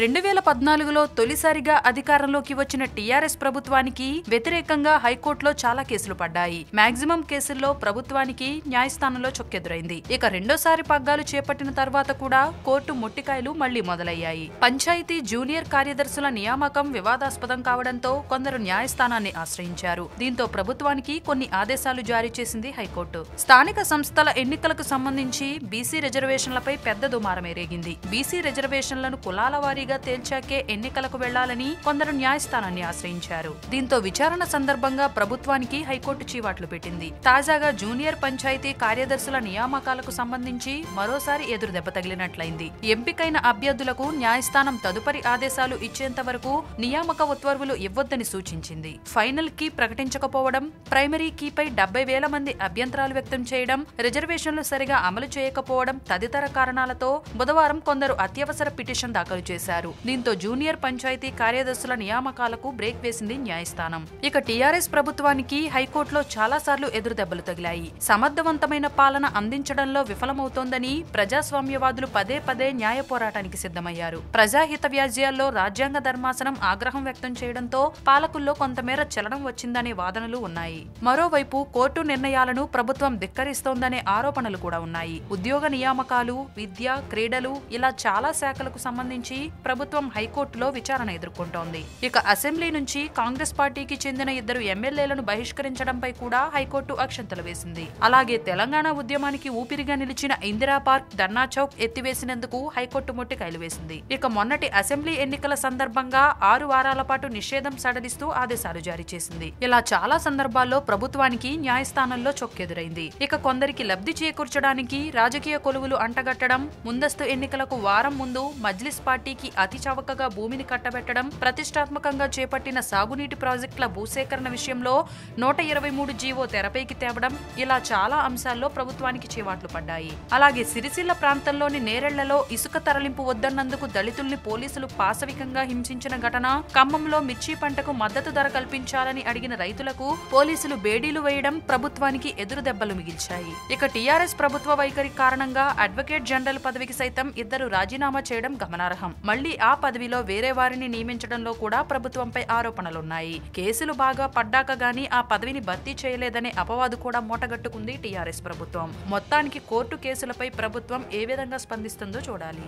రెండు వేల పద్నాలుగులో తొలిసారిగా అధికారంలోకి వచ్చిన టీఆర్ఎస్ ప్రభుత్వానికి వ్యతిరేకంగా హైకోర్టులో చాలా కేసులు పడ్డాయి. మాక్సిమం కేసుల్లో ప్రభుత్వానికి న్యాయస్థానంలో చొక్కెదురైంది. ఇక రెండోసారి పగ్గాలు చేపట్టిన తర్వాత కూడా కోర్టు మొట్టికాయలు మళ్ళీ మొదలయ్యాయి. పంచాయతీ జూనియర్ కార్యదర్శుల నియామకం వివాదాస్పదం కావడంతో కొందరు న్యాయస్థానాన్ని ఆశ్రయించారు. దీంతో ప్రభుత్వానికి కొన్ని ఆదేశాలు జారీ చేసింది హైకోర్టు. స్థానిక సంస్థల ఎన్నికలకు సంబంధించి బీసీ రిజర్వేషన్లపై పెద్ద దుమారమే రేగింది. బీసీ రిజర్వేషన్లను కులాల వారి వారీగా తేల్చాకే ఎన్నికలకు వెళ్ళాలని కొందరు న్యాయస్థానాన్ని ఆశ్రయించారు. దీంతో విచారణ సందర్భంగా ప్రభుత్వానికి హైకోర్టు చీవాట్లు పెట్టింది. తాజాగా జూనియర్ పంచాయతీ కార్యదర్శుల నియామకాలకు సంబంధించి మరోసారి ఎదురు దెబ్బ తగిలినట్లయింది. ఎంపికైన అభ్యర్థులకు న్యాయస్థానం తదుపరి ఆదేశాలు ఇచ్చేంత వరకు నియామక ఉత్తర్వులు ఇవ్వొద్దని సూచించింది. ఫైనల్ కీ ప్రకటించకపోవడం ప్రైమరీ కీపై డెబ్బై వేల మంది అభ్యంతరాలు వ్యక్తం చేయడం రిజర్వేషన్లు సరిగా అమలు చేయకపోవడం తదితర కారణాలతో బుధవారం కొందరు అత్యవసర పిటిషన్ దాఖలు చేశారు. దీంతో జూనియర్ పంచాయతీ కార్యదర్శుల నియామకాలకు బ్రేక్ వేసింది న్యాయస్థానం. ఇక టీఆర్ఎస్ ప్రభుత్వానికి హైకోర్టులో చాలాసార్లు ఎదురుదెబ్బలు ఎదురు దెబ్బలు తగిలాయి. సమర్థవంతమైన పాలన అందించడంలో విఫలమవుతోందని ప్రజాస్వామ్యవాదులు పదే పదే న్యాయ పోరాటానికి సిద్ధమయ్యారు. ప్రజాహిత వ్యాజ్యాల్లో రాజ్యాంగ ధర్మాసనం ఆగ్రహం వ్యక్తం చేయడంతో పాలకుల్లో కొంతమేర చలనం వచ్చిందనే వాదనలు ఉన్నాయి. మరోవైపు కోర్టు నిర్ణయాలను ప్రభుత్వం ధిక్కరిస్తోందనే ఆరోపణలు కూడా ఉన్నాయి. ఉద్యోగ నియామకాలు విద్య క్రీడలు ఇలా చాలా శాఖలకు సంబంధించి ప్రభుత్వం హైకోర్టులో విచారణ ఎదుర్కొంటోంది. ఇక అసెంబ్లీ నుంచి కాంగ్రెస్ పార్టీకి చెందిన ఇద్దరు ఎమ్మెల్యేలను బహిష్కరించడంపై కూడా హైకోర్టు అక్షంతలు వేసింది. అలాగే తెలంగాణ ఉద్యమానికి ఊపిరిగా నిలిచిన ఇందిరా పార్క్ ధర్నా చౌక్ ఎత్తివేసినందుకు హైకోర్టు మొట్టికాయలు వేసింది. ఇక మొన్నటి అసెంబ్లీ ఎన్నికల సందర్భంగా ఆరు వారాల పాటు నిషేధం సడలిస్తూ ఆదేశాలు జారీ చేసింది. ఇలా చాలా సందర్భాల్లో ప్రభుత్వానికి న్యాయస్థానంలో చొక్కెదురైంది. ఇక కొందరికి లబ్ధి చేకూర్చడానికి రాజకీయ కొలువులు అంటగట్టడం ముందస్తు ఎన్నికలకు వారం ముందు మజ్లిస్ పార్టీకి అతి చవకగా భూమిని కట్టబెట్టడం ప్రతిష్టాత్మకంగా చేపట్టిన సాగునీటి ప్రాజెక్టుల భూసేకరణ విషయంలో నూట ఇరవై మూడు జీవో తెరపైకి తేవడం ఇలా చాలా అంశాల్లో ప్రభుత్వానికి చేవాట్లు పడ్డాయి. అలాగే సిరిసిల్ల ప్రాంతంలోని నేరెళ్ళలో ఇసుక తరలింపు వద్దన్నందుకు దళితుల్ని పోలీసులు పాశవికంగా హింసించిన ఘటన ఖమ్మంలో మిర్చి పంటకు మద్దతు ధర కల్పించాలని అడిగిన రైతులకు పోలీసులు బేడీలు వేయడం ప్రభుత్వానికి ఎదురు దెబ్బలు మిగిల్చాయి. ఇక టీఆర్ఎస్ ప్రభుత్వ వైఖరి కారణంగా అడ్వకేట్ జనరల్ పదవికి సైతం ఇద్దరు రాజీనామా చేయడం గమనార్హం. మళ్ళీ ఆ పదవిలో వేరే వారిని నియమించడంలో కూడా ప్రభుత్వంపై ఆరోపణలున్నాయి. కేసులు బాగా పడ్డాక గానీ ఆ పదవిని భర్తీ చేయలేదనే అపవాదు కూడా మూటగట్టుకుంది టీఆర్ఎస్ ప్రభుత్వం. మొత్తానికి కోర్టు కేసులపై ప్రభుత్వం ఏ విధంగా స్పందిస్తుందో చూడాలి.